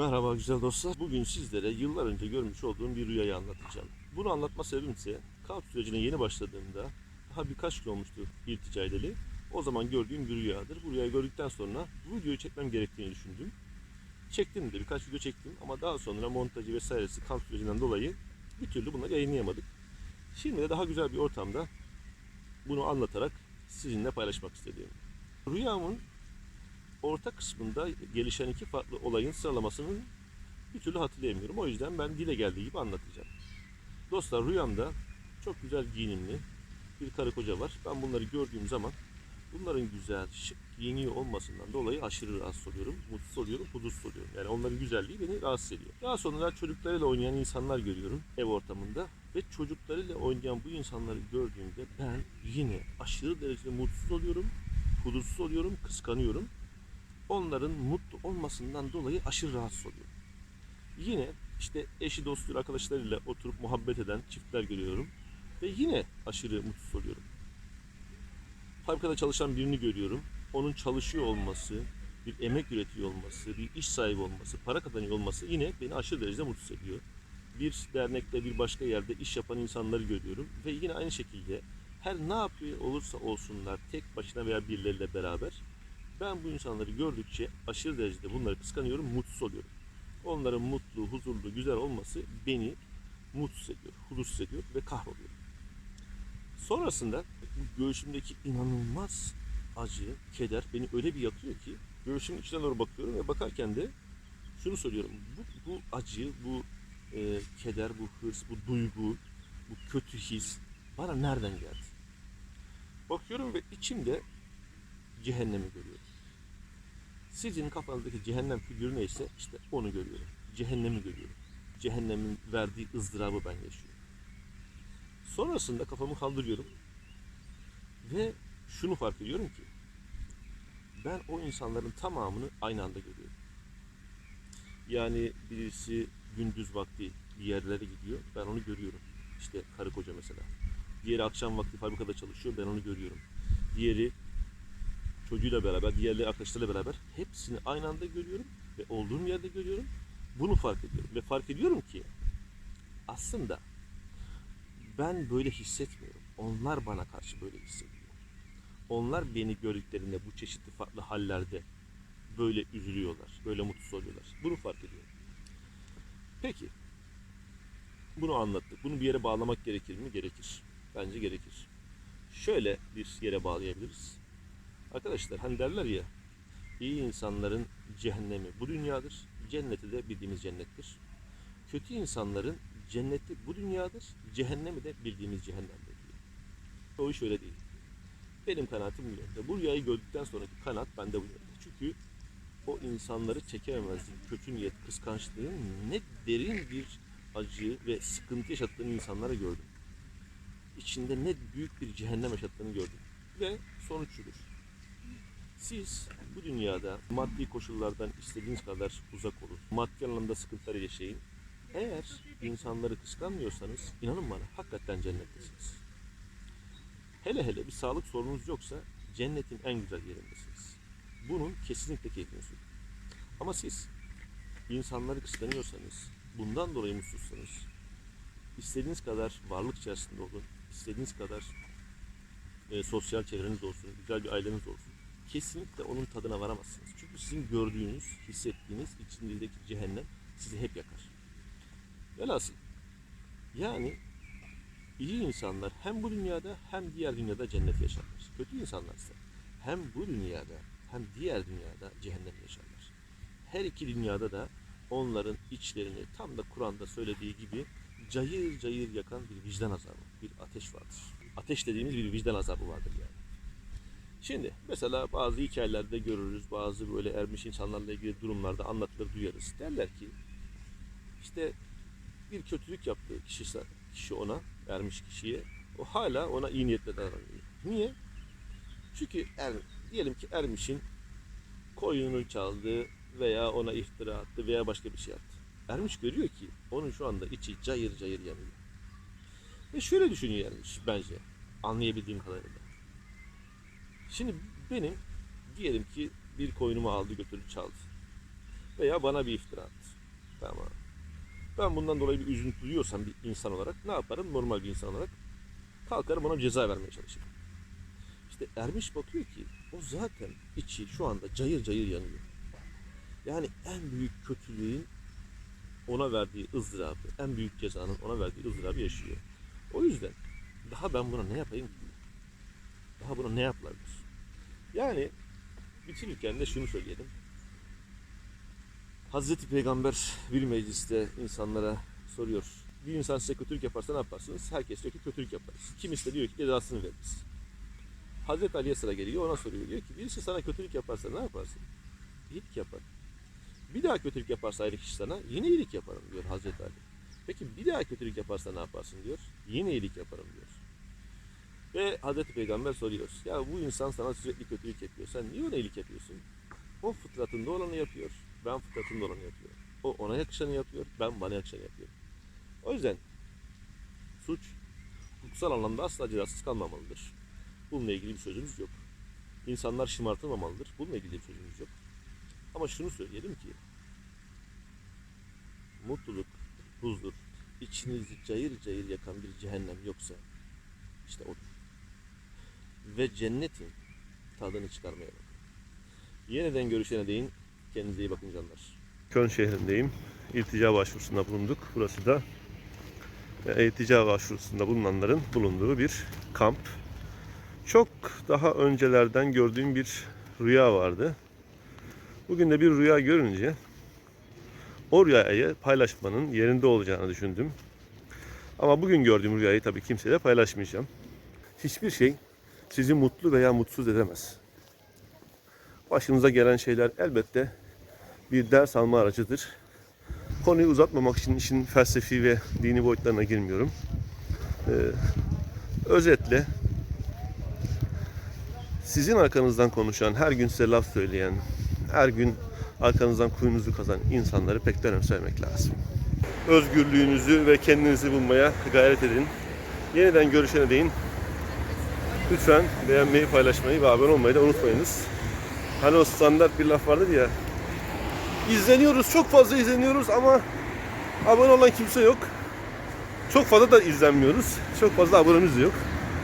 Merhaba güzel dostlar. Bugün sizlere yıllar önce görmüş olduğum bir rüyayı anlatacağım. Bunu anlatma sebebim ise kamp sürecine yeni başladığımda daha birkaç gün olmuştu irtica edeli. O zaman gördüğüm bir rüyadır. Bu rüyayı gördükten sonra bu videoyu çekmem gerektiğini düşündüm. Çektim de birkaç video çektim ama daha sonra montajı vesairesi kamp sürecinden dolayı bir türlü bunları yayınlayamadık. Şimdi de daha güzel bir ortamda bunu anlatarak sizinle paylaşmak istedim. Rüyamın orta kısmında gelişen iki farklı olayın sıralamasını bir türlü hatırlayamıyorum. O yüzden ben dile geldiği gibi anlatacağım. Dostlar rüyamda çok güzel giyinimli bir karı koca var. Ben bunları gördüğüm zaman bunların güzel, şık giyiniyor olmasından dolayı aşırı rahatsız oluyorum. Mutsuz oluyorum, huzursuz oluyorum. Yani onların güzelliği beni rahatsız ediyor. Daha sonra çocuklarıyla oynayan insanlar görüyorum ev ortamında. Ve çocuklarıyla oynayan bu insanları gördüğümde ben yine aşırı derecede mutsuz oluyorum, huzursuz oluyorum, kıskanıyorum onların mutlu olmasından dolayı aşırı rahatsız oluyorum. Yine işte eşi dostuyla arkadaşlarıyla oturup muhabbet eden çiftler görüyorum ve yine aşırı mutsuz oluyorum. Fabrikada çalışan birini görüyorum. Onun çalışıyor olması, bir emek üretiyor olması, bir iş sahibi olması, para kazanıyor olması yine beni aşırı derecede mutsuz ediyor. Bir dernekte bir başka yerde iş yapan insanları görüyorum ve yine aynı şekilde her ne yapıyor olursa olsunlar tek başına veya birileriyle beraber ben bu insanları gördükçe aşırı derecede bunları kıskanıyorum, mutsuz oluyorum. Onların mutlu, huzurlu, güzel olması beni mutsuz ediyor, huzursuz ediyor ve kahroluyorum. Sonrasında bu göğsümdeki inanılmaz acı, keder beni öyle bir yakıyor ki göğsümün içine doğru bakıyorum ve bakarken de şunu söylüyorum. Bu, bu acı, bu e, keder, bu hırs, bu duygu, bu kötü his bana nereden geldi? Bakıyorum ve içimde cehennemi görüyorum. Sizin kafanızdaki cehennem figürü neyse işte onu görüyorum. Cehennemi görüyorum. Cehennemin verdiği ızdırabı ben yaşıyorum. Sonrasında kafamı kaldırıyorum ve şunu fark ediyorum ki ben o insanların tamamını aynı anda görüyorum. Yani birisi gündüz vakti bir yerlere gidiyor. Ben onu görüyorum. İşte karı koca mesela. Diğeri akşam vakti fabrikada çalışıyor. Ben onu görüyorum. Diğeri çocuğuyla beraber, diğerleri arkadaşlarıyla beraber hepsini aynı anda görüyorum ve olduğum yerde görüyorum. Bunu fark ediyorum ve fark ediyorum ki aslında ben böyle hissetmiyorum. Onlar bana karşı böyle hissediyor. Onlar beni gördüklerinde bu çeşitli farklı hallerde böyle üzülüyorlar, böyle mutsuz oluyorlar. Bunu fark ediyorum. Peki, bunu anlattık. Bunu bir yere bağlamak gerekir mi? Gerekir. Bence gerekir. Şöyle bir yere bağlayabiliriz. Arkadaşlar hani derler ya iyi insanların cehennemi bu dünyadır. Cenneti de bildiğimiz cennettir. Kötü insanların cenneti bu dünyadır. Cehennemi de bildiğimiz cehennemdir. O iş öyle değil. Benim kanaatim bu yönde. Bu rüyayı gördükten sonraki kanaat bende bu yönde. Çünkü o insanları çekememezlik, kötü niyet, kıskançlığın ne derin bir acı ve sıkıntı yaşattığını insanlara gördüm. İçinde ne büyük bir cehennem yaşattığını gördüm. Ve sonuç şudur. Siz bu dünyada maddi koşullardan istediğiniz kadar uzak olun. Maddi anlamda sıkıntıları yaşayın. Eğer insanları kıskanmıyorsanız inanın bana hakikaten cennettesiniz. Hele hele bir sağlık sorununuz yoksa cennetin en güzel yerindesiniz. Bunun kesinlikle keyfini sürün. Ama siz insanları kıskanıyorsanız, bundan dolayı mutsuzsanız, istediğiniz kadar varlık içerisinde olun, istediğiniz kadar e, sosyal çevreniz olsun, güzel bir aileniz olsun kesinlikle onun tadına varamazsınız. Çünkü sizin gördüğünüz, hissettiğiniz içindeki cehennem sizi hep yakar. Velhasıl yani iyi insanlar hem bu dünyada hem diğer dünyada cennet yaşarlar. Kötü insanlar ise hem bu dünyada hem diğer dünyada cehennem yaşarlar. Her iki dünyada da onların içlerini tam da Kur'an'da söylediği gibi cayır cayır yakan bir vicdan azabı, bir ateş vardır. Ateş dediğimiz bir vicdan azabı vardır yani. Şimdi mesela bazı hikayelerde görürüz, bazı böyle ermiş insanlarla ilgili durumlarda anlatılır, duyarız. Derler ki işte bir kötülük yaptığı kişi, kişi ona, ermiş kişiye, o hala ona iyi niyetle davranıyor. Niye? Çünkü er, diyelim ki ermişin koyununu çaldı veya ona iftira attı veya başka bir şey yaptı. Ermiş görüyor ki onun şu anda içi cayır cayır yanıyor. Ve şöyle düşünüyor ermiş bence anlayabildiğim kadarıyla. Şimdi benim diyelim ki bir koyunumu aldı götürdü çaldı. Veya bana bir iftira attı. Tamam. Ben bundan dolayı bir üzüntü duyuyorsam bir insan olarak ne yaparım? Normal bir insan olarak kalkarım ona ceza vermeye çalışırım. İşte Ermiş bakıyor ki o zaten içi şu anda cayır cayır yanıyor. Yani en büyük kötülüğün ona verdiği ızdırabı, en büyük cezanın ona verdiği ızdırabı yaşıyor. O yüzden daha ben buna ne yapayım? Daha buna ne yapılabilir? Yani bitirirken de şunu söyleyelim. Hazreti Peygamber bir mecliste insanlara soruyor. Bir insan size kötülük yaparsa ne yaparsınız? Herkes diyor ki kötülük yaparız. Kimisi de diyor ki cezasını veririz. Hazreti Ali'ye sıra geliyor ona soruyor. Diyor ki birisi sana kötülük yaparsa ne yaparsın? İyilik yapar. Bir daha kötülük yaparsa ayrı kişi sana yine iyilik yaparım diyor Hazreti Ali. Peki bir daha kötülük yaparsa ne yaparsın diyor. Yine iyilik yaparım diyor. Ve Hazreti Peygamber soruyor. Ya bu insan sana sürekli kötülük yapıyor. Sen niye ona iyilik yapıyorsun? O fıtratında olanı yapıyor. Ben fıtratımda olanı yapıyorum. O ona yakışanı yapıyor. Ben bana yakışanı yapıyorum. O yüzden suç hukuksal anlamda asla cezasız kalmamalıdır. Bununla ilgili bir sözümüz yok. İnsanlar şımartılmamalıdır. Bununla ilgili bir sözümüz yok. Ama şunu söyleyelim ki mutluluk, huzur, içinizi cayır cayır yakan bir cehennem yoksa işte odur. Ve cennetin tadını çıkarmaya bakın. Yeniden görüşene değin. Kendinize iyi bakın canlar. Köln şehrindeyim. İltica başvurusunda bulunduk. Burası da e, iltica başvurusunda bulunanların bulunduğu bir kamp. Çok daha öncelerden gördüğüm bir rüya vardı. Bugün de bir rüya görünce o rüyayı paylaşmanın yerinde olacağını düşündüm. Ama bugün gördüğüm rüyayı tabii kimseyle paylaşmayacağım. Hiçbir şey sizi mutlu veya mutsuz edemez. Başınıza gelen şeyler elbette bir ders alma aracıdır. Konuyu uzatmamak için işin felsefi ve dini boyutlarına girmiyorum. Ee, özetle sizin arkanızdan konuşan, her gün size laf söyleyen, her gün arkanızdan kuyunuzu kazan insanları pek de lazım. Özgürlüğünüzü ve kendinizi bulmaya gayret edin. Yeniden görüşene değin. Lütfen beğenmeyi, paylaşmayı ve abone olmayı da unutmayınız. Hani o standart bir laf vardır ya. İzleniyoruz, çok fazla izleniyoruz ama abone olan kimse yok. Çok fazla da izlenmiyoruz. Çok fazla abonemiz de yok.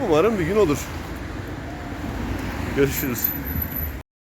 Umarım bir gün olur. Görüşürüz.